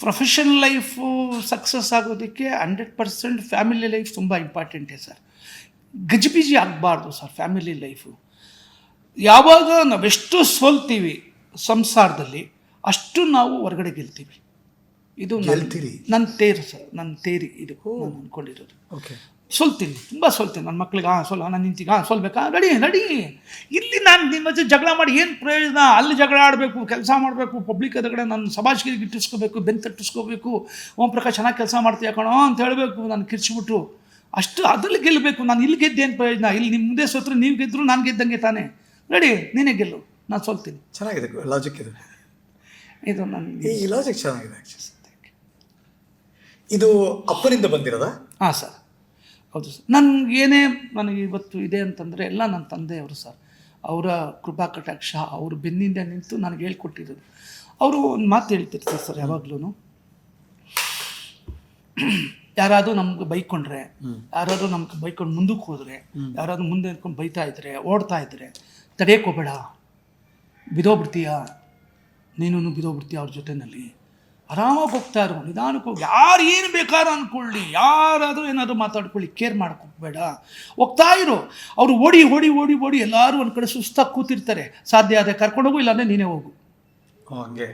Professional life success ಆಗೋದಕ್ಕೆ hundred percent family life ತುಂಬ ಇಂಪಾರ್ಟೆಂಟೇ ಸರ್ ಗಜಿಬಿಜಿ ಆಗಬಾರ್ದು ಸರ್ ಫ್ಯಾಮಿಲಿ ಲೈಫು ಯಾವಾಗ ನಾವೆಷ್ಟು ಸೋಲ್ತೀವಿ ಸಂಸಾರದಲ್ಲಿ ಅಷ್ಟು ನಾವು ಹೊರಗಡೆ ಗೆಲ್ತೀವಿ. ಇದು ನನ್ನ- ತೇರು ಸರ್ ನನ್ನ ತೇರಿ ಇದು ನಾನು ಅಂದ್ಕೊಂಡಿರೋದು ಓಕೆ ಸೋಲ್ತೀನಿ ತುಂಬ ಸೋಲ್ತೀನಿ. ನನ್ನ ಮಕ್ಳಿಗೆ ಹಾಂ ಸೋಲ ನಾನು ನಿಂತಿಗೆ ಹಾಂ ಸೋಲ್ಬೇಕಾ? Ready ready. ಇಲ್ಲಿ ನಾನು ನಿಮ್ಮ ಜೊತೆ ಜಗಳ ಮಾಡಿ ಏನು ಪ್ರಯೋಜನ? ಅಲ್ಲಿ ಜಗಳ ಆಡಬೇಕು ಕೆಲಸ ಮಾಡಬೇಕು ಪಬ್ಲಿಕ್ ಎದುರುಗಡೆ ನಾನು ಸಮಾಜಕ್ಕೆ ಇಟ್ಟಿಸ್ಕೋಬೇಕು ಬೆನ್ ತಟ್ಟಿಸ್ಕೋಬೇಕು ಓಂ ಪ್ರಕಾಶ್ ಚೆನ್ನಾಗಿ ಕೆಲಸ ಮಾಡ್ತೀಯ ಕಣೋ ಅಂತ ಹೇಳಬೇಕು ನಾನು ಕಿರ್ಚಿಬಿಟ್ಟು. ಅಷ್ಟು ಅದರಲ್ಲಿ ಗೆಲ್ಲಬೇಕು ನಾನು ಇಲ್ಲಿ ಗೆದ್ದೇನು ಪ್ರಯೋಜನ? ಇಲ್ಲಿ ನಿಮ್ಮ ಮುಂದೆ ಸೋತ್ರೆ ನೀವು ಗೆದ್ದರು ನಾನು ಗೆದ್ದಂಗೆ ತಾನೇ. ರೆಡಿ ನೀನೇ ಗೆಲ್ಲು. ನಾನು ಸೋಲ್ತೀನಿ. ಚೆನ್ನಾಗಿದೆ ಲಾಜಿಕ್ ಇದು. ಇದು ನನ್ನ ಈ ಲಾಜಿಕ್ ಚೆನ್ನಾಗಿದೆ ಇದು ಅಪ್ಪನಿಂದ ಬಂದಿರೋದಾ? ಹಾಂ ಸರ್. ಹೌದು ಸರ್. ನನಗೇನೇ ನನಗೆ ಇವತ್ತು ಇದೆ ಅಂತಂದರೆ ಎಲ್ಲ ನನ್ನ ತಂದೆಯವರು ಸರ್. ಅವರ ಕೃಪಾ ಕಟಾಕ್ಷ ಅವ್ರ ಬೆನ್ನಿಂದ ನಿಂತು ನನಗೆ ಹೇಳ್ಕೊಟ್ಟಿರೋದು. ಅವರು ಒಂದು ಮಾತು ಹೇಳ್ತಿರ್ತಾರೆ ಸರ್ ಯಾವಾಗ್ಲೂ ಯಾರಾದರೂ ನಮ್ಗೆ ಬೈಕೊಂಡ್ರೆ ಯಾರಾದರೂ ನಮ್ಗೆ ಬೈಕೊಂಡು ಮುಂದಕ್ಕೆ ಹೋದರೆ ಯಾರಾದರೂ ಮುಂದೆ ನಿಂತ್ಕೊಂಡು ಬೈತಾ ಇದ್ರೆ ಓಡ್ತಾ ಇದ್ರೆ ತಡೆಯೋಕೋಬೇಡ ಬಿದೋಗ್ಬಿಡ್ತೀಯ? ನೀನು ಬಿದೋಗ್ಬಿಡ್ತೀಯ ಅವ್ರ ಜೊತೆನಲ್ಲಿ? ಆರಾಮಾಗಿ ಹೋಗ್ತಾ ಇರು ನಿಧಾನಕ್ಕೆ ಹೋಗಿ ಯಾರು ಏನು ಬೇಕಾದ್ರೂ ಅಂದ್ಕೊಳ್ಳಿ ಯಾರಾದರೂ ಏನಾದರೂ ಮಾತಾಡ್ಕೊಳ್ಳಿ, ಕೇರ್ ಮಾಡ್ಕೊಬೇಡ. ಹೋಗ್ತಾ ಇರೋ ಅವರು ಓಡಿ ಓಡಿ ಓಡಿ ಓಡಿ ಎಲ್ಲರೂ ಒಂದು ಕಡೆ ಸುಸ್ತಾಗಿ ಕೂತಿರ್ತಾರೆ. ಸಾಧ್ಯ ಆದರೆ ಕರ್ಕೊಂಡೋಗು ಇಲ್ಲಾಂದರೆ ನೀನೇ ಹೋಗು. ಹಾಗೆ.